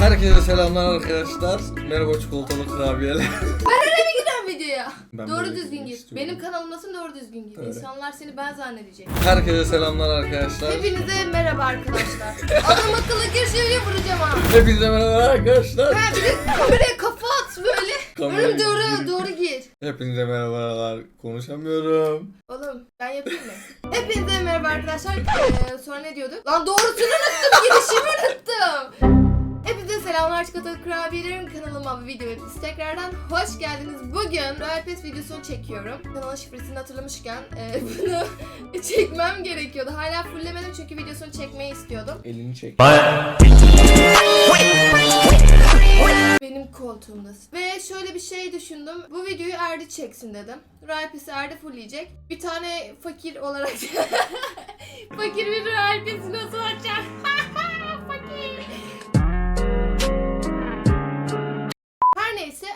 Herkese selamlar arkadaşlar. Merhaba çikolatalı kurabiyeler. Giden videoya. Ben doğru böyle düzgün gir. istiyorum. Benim kanalımdasın doğru düzgün gir. Öyle. İnsanlar seni ben zannedecek. Herkese selamlar arkadaşlar. Hepinize merhaba arkadaşlar. Adam akıllı gir şöyle vuracağım ha. Hepinize merhaba arkadaşlar. Ha bir de kameraya kafa at böyle. Kameraya doğru gir. doğru gir. Hepinize merhabalar. Konuşamıyorum. Oğlum ben yapayım mı? Hepinize merhaba arkadaşlar. Ee, sonra ne diyorduk? Lan doğrusunu unuttum. Girişimi unuttum. Selamlar çikolatalı kurabiyelerim kanalıma ve videoya biz tekrardan hoş geldiniz. Bugün Royal Pass videosunu çekiyorum. Kanalın şifresini hatırlamışken e, bunu çekmem gerekiyordu. Hala fulllemedim çünkü videosunu çekmeyi istiyordum. Elini çek. Benim koltuğumdasın. Ve şöyle bir şey düşündüm. Bu videoyu Erdi çeksin dedim. Royal Pass'i Erdi fullleyecek. Bir tane fakir olarak... fakir bir Royal Pass'i nasıl açar?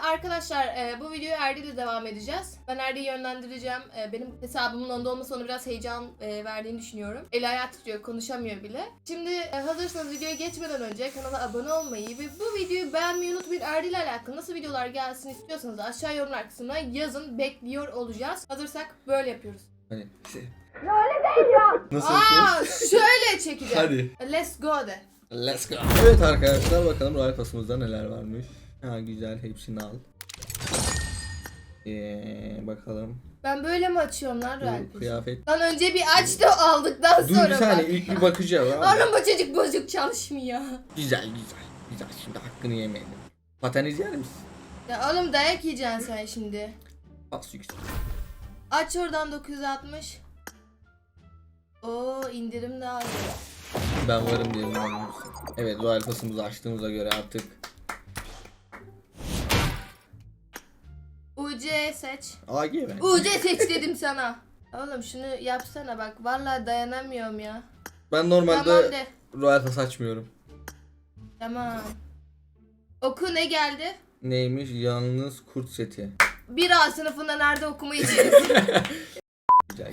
arkadaşlar e, bu videoyu Erdi ile devam edeceğiz. Ben Erdi'yi yönlendireceğim. E, benim hesabımın onda olması ona biraz heyecan e, verdiğini düşünüyorum. El ayağı titriyor konuşamıyor bile. Şimdi e, hazırsanız videoya geçmeden önce kanala abone olmayı ve bu videoyu beğenmeyi unutmayın. Erdi ile alakalı nasıl videolar gelsin istiyorsanız da aşağı yorumlar kısmına yazın. Bekliyor olacağız. Hazırsak böyle yapıyoruz. Hani şey. Öyle değil ya. Nasıl yapıyoruz? Aa şöyle çekeceğim. Hadi. Let's go de. Let's go. Evet arkadaşlar bakalım Royal Pass'ımızda neler varmış. Ha güzel hepsini al. Ee, bakalım. Ben böyle mi açıyorum lan Bu Pass'i? kıyafet. Lan önce bir aç da aldıktan Dur sonra bir saniye ilk bir bakacağım abi. Anam bu çocuk bozuk çalışmıyor. Güzel güzel. Güzel şimdi hakkını yemeyelim. Paten izler misin? Ya oğlum dayak yiyeceksin sen şimdi. Bas yüksek. Aç oradan 960. Oo indirim de aldı. Ben varım diye inanıyorsun. Evet Royal Pass'ımızı açtığımıza göre artık UC seç. AG ben. UC seç dedim sana. Oğlum şunu yapsana bak. Vallahi dayanamıyorum ya. Ben Tamam normalde de. Royal Pass açmıyorum. Tamam. Oku ne geldi? Neymiş? Yalnız kurt seti. Bir A sınıfında nerede okumayı içeriz? Güzel güzel.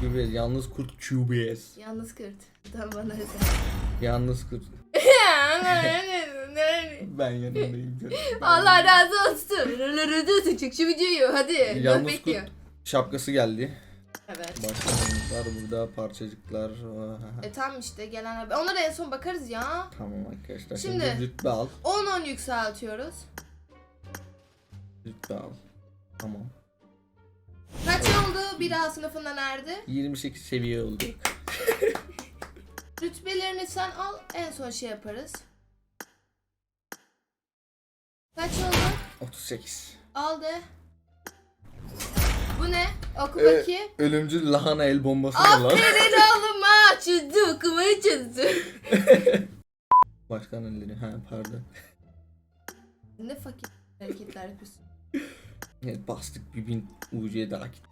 QBS. Yalnız kurt QBS. Yalnız kırt. Tamam bana özel. Yalnız kurt. Ben yanındayım. Allah razı olsun. Çık şu videoyu hadi. Yalnız bekliyor. kurt şapkası geldi. Evet. Başlarımız var burada parçacıklar. E tam işte gelen haber. Onlara en son bakarız ya. tamam arkadaşlar. Şimdi- Şimdi rütbe al. 10-10 yükseltiyoruz. Rütbe al. Tamam. Kaç oldu? Bir A sınıfında nerede? 28 seviye olduk. Rütbelerini sen al. En son şey yaparız. Kaç oldu? 38. Al de. Bu ne? Oku Ee, bakayım. Ölümcül lahana el bombası mı lan? Aferin oğlum ha. Çözdü okumayı çözdü. Başkan elleri. Ha pardon. ne fakir hareketler yapıyorsun. Evet bastık bir bin UC daha git.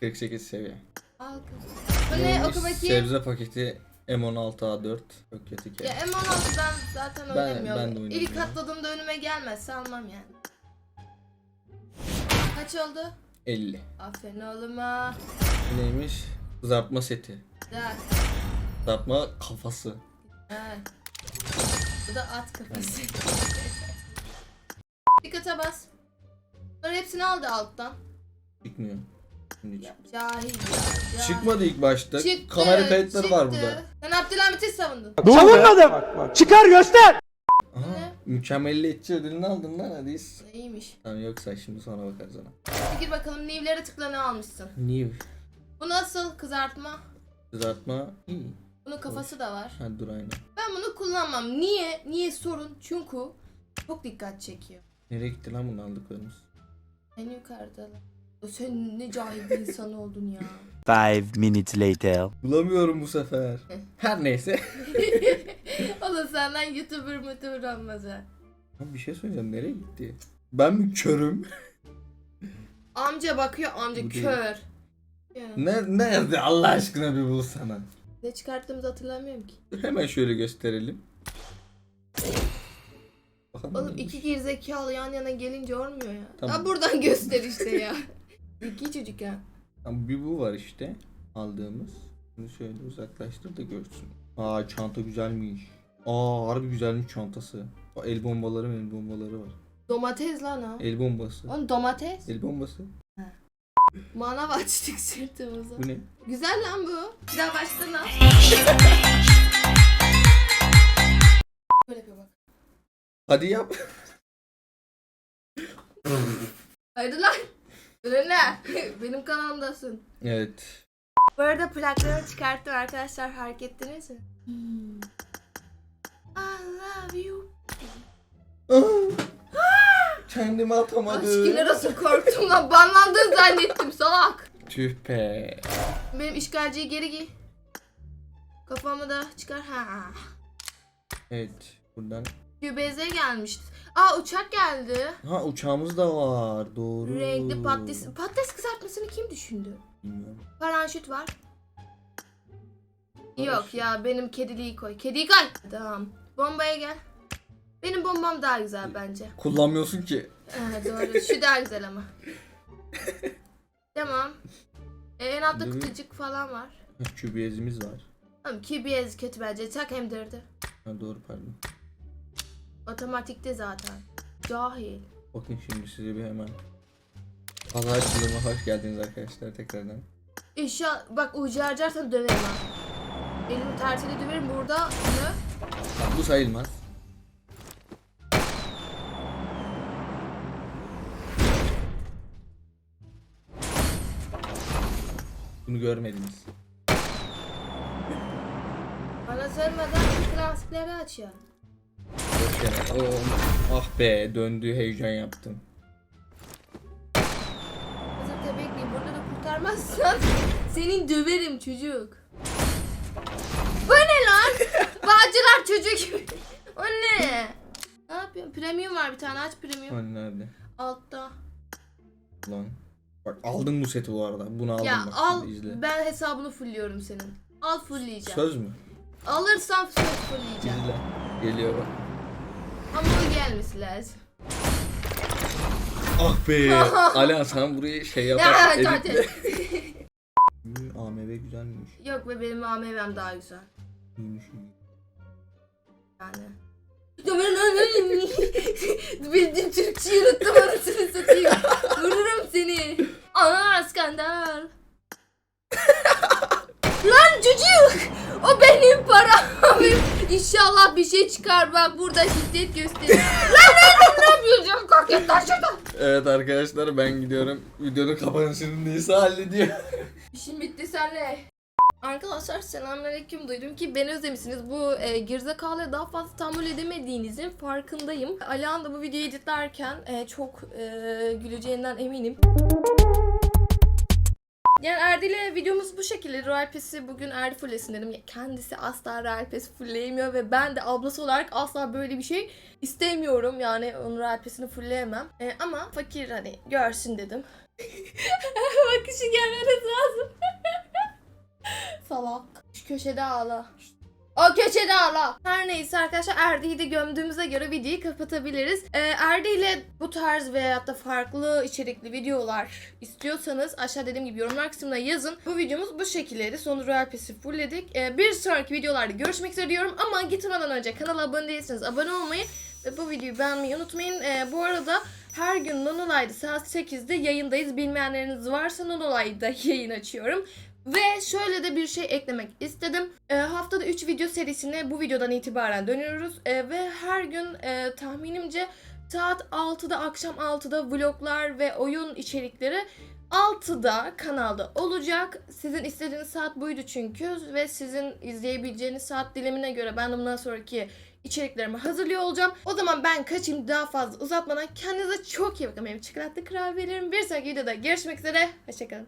48 seviye. Al kız. Bu ne? Oku bakayım. Sebze paketi M16A4. Çok kötü Ya ki. M16 ben zaten Ben- oynamıyorum. ben de oynamıyorum İlk ya. atladığımda önüme gelmezse almam yani. Kaç oldu? 50. Aferin oğluma. Bu neymiş? Kızartma seti. Güzel. Kızartma kafası. Evet. Bu da at kafası. Dikkate bas. Bunların hepsini aldı alttan. Çıkmıyor. Ya, cahil ya. Cahil. Çıkmadı ilk başta. Çıktı, Kamera kayıtları var çıktı. burada. Sen Abdülhamit'i savundun. Savunmadım. Çıkar göster. Aha. Mükemmelliyetçi ödülünü aldın lan hadi. İyiymiş. Tamam yoksa şimdi sonra bakarız ona. Fikir bakalım Niv'lere tıkla ne almışsın. Niye? Bu nasıl kızartma? Kızartma iyi. Bunun kafası da var. Hadi dur aynı. Ben bunu kullanmam. Niye? Niye sorun? Çünkü çok dikkat çekiyor. Nereye gitti lan bunu aldıklarımız? En yukarıda. lan. Sen ne cahil bir insan oldun ya. Five minutes later. Bulamıyorum bu sefer. Her neyse. Oğlum senden YouTuber YouTuber olmaz ha. Bir şey söyleyeceğim nereye gitti? Ben mi körüm? Amca bakıyor amca Bu değil. kör. Ya, Ne nerede Allah aşkına bir bulsana. ne çıkarttığımızı hatırlamıyorum ki. Hemen şöyle gösterelim. Bakalım Oğlum neymiş. iki gerizekalı yan yana gelince olmuyor ya. Tamam. Ha buradan göster işte ya. İki çocuk ya. Tamam, bir bu var işte aldığımız. Bunu şöyle uzaklaştır da görsün. Aa çanta güzelmiş. Aa harbi güzelmiş çantası. Aa, El bombaları el bombaları var. Domates lan o. El bombası. Oğlum domates. El bombası. Manav açtık sırtımıza. Bu ne? Güzel lan bu. Bir daha baştan al. Böyle yapıyor bak. Hadi yap. Haydi lan. Önüne. Benim kanalımdasın. evet. Bu arada plaklarını çıkarttım arkadaşlar fark ettiniz mi? I love you. Kendimi atamadım. Aşkına nasıl korktum lan banlandın zannettim salak. Tüh be. Benim işgalciyi geri giy. Kafamı da çıkar. Ha. Evet. Buradan. QBZ gelmiş. Aa uçak geldi. Ha uçağımız da var. Doğru. Renkli patates. Patates kızartmasını kim düşündü? Bilmiyorum. Paraşüt var. Yok ya benim kediliği koy. Kediyi koy. Tamam. Bombaya gel. Benim bombam daha güzel bence. Kullanmıyorsun ki. Evet doğru. Şu daha güzel ama. tamam. Ee, en altta Değil mi? kutucuk falan var. QBS'imiz var. Tamam QBS kötü bence. Tak emdirdi. Ha, doğru pardon. Otomatikte zaten. Cahil. Bakın şimdi size bir hemen. Allah açılığına hoş geldiniz arkadaşlar tekrardan. İnşallah bak ucu harcarsan döverim ha. Elimi tersiyle döverim burada. Ne? Tamam, bu sayılmaz. Bunu görmediniz. Bana sormadan klasikleri açıyor. Oo, ah be döndü heyecan yaptım. Hazır tebekliyim. Burada da kurtarmazsan senin döverim çocuk. Bu ne lan? Bağcılar çocuk gibi. O ne? Ne yapıyorsun? Premium var bir tane aç premium. Hani nerede? Altta. Lan. Bak aldım bu seti bu arada. Bunu aldım ya bak. al şimdi izle. ben hesabını fullliyorum senin. Al fullleyeceğim. Söz mü? Alırsam söz fullleyeceğim. İzle. Geliyor bak. Ama o gelmesi lazım. Ah be. Ala sen burayı şey Ya yapar. zaten. editle. Hı, AMV güzelmiş. Yok be benim AMV'm daha güzel. İyiymiş iyi. Yani. Bildiğin Türkçeyi unuttum anasını satayım. Vururum seni. Ana skandal. Lan çocuk! O benim param. İnşallah bir şey çıkar bak burada şiddet gösterir. Lan ne yapıyorsun? Kalk yat lan şuradan. Evet arkadaşlar ben gidiyorum. Videonun kapanışını Nisa hallediyor. İşim bitti senle. Arkadaşlar selamünaleyküm. Duydum ki beni özlemişsiniz. Bu e, gerizekalıya daha fazla tahammül edemediğinizin farkındayım. Alihan da bu videoyu editlerken e, çok e, güleceğinden eminim. Yani Erdi ile videomuz bu şekilde. Royal Pass'i bugün Erdi fulllesin dedim. Kendisi asla Royal Pass fullleyemiyor ve ben de ablası olarak asla böyle bir şey istemiyorum. Yani onun Royal Pass'ini fullleyemem. E, ama fakir hani görsün dedim. Bakışı görmeniz lazım. Salak. Şu köşede ağla. O köşede ağla. Her neyse arkadaşlar Erdi'yi de gömdüğümüze göre videoyu kapatabiliriz. Ee, Erdi ile bu tarz veyahut da farklı içerikli videolar istiyorsanız aşağı dediğim gibi yorumlar kısmına yazın. Bu videomuz bu şekildeydi. Sonra Royal Pass'i fullledik. Ee, bir sonraki videolarda görüşmek üzere diyorum. Ama gitmeden önce kanala abone değilseniz abone olmayı ve bu videoyu beğenmeyi unutmayın. Ee, bu arada her gün Nonolay'da saat 8'de yayındayız. Bilmeyenleriniz varsa Nonolay'da yayın açıyorum. Ve şöyle de bir şey eklemek istedim. Ee, haftada 3 video serisine bu videodan itibaren dönüyoruz. Ee, ve her gün e, tahminimce saat 6'da akşam 6'da vloglar ve oyun içerikleri 6'da kanalda olacak. Sizin istediğiniz saat buydu çünkü ve sizin izleyebileceğiniz saat dilimine göre ben bundan sonraki içeriklerimi hazırlıyor olacağım. O zaman ben kaçayım daha fazla uzatmadan kendinize çok iyi bakın. Benim çikolatlı kurabiyelerimi bir sonraki videoda görüşmek üzere. Hoşçakalın.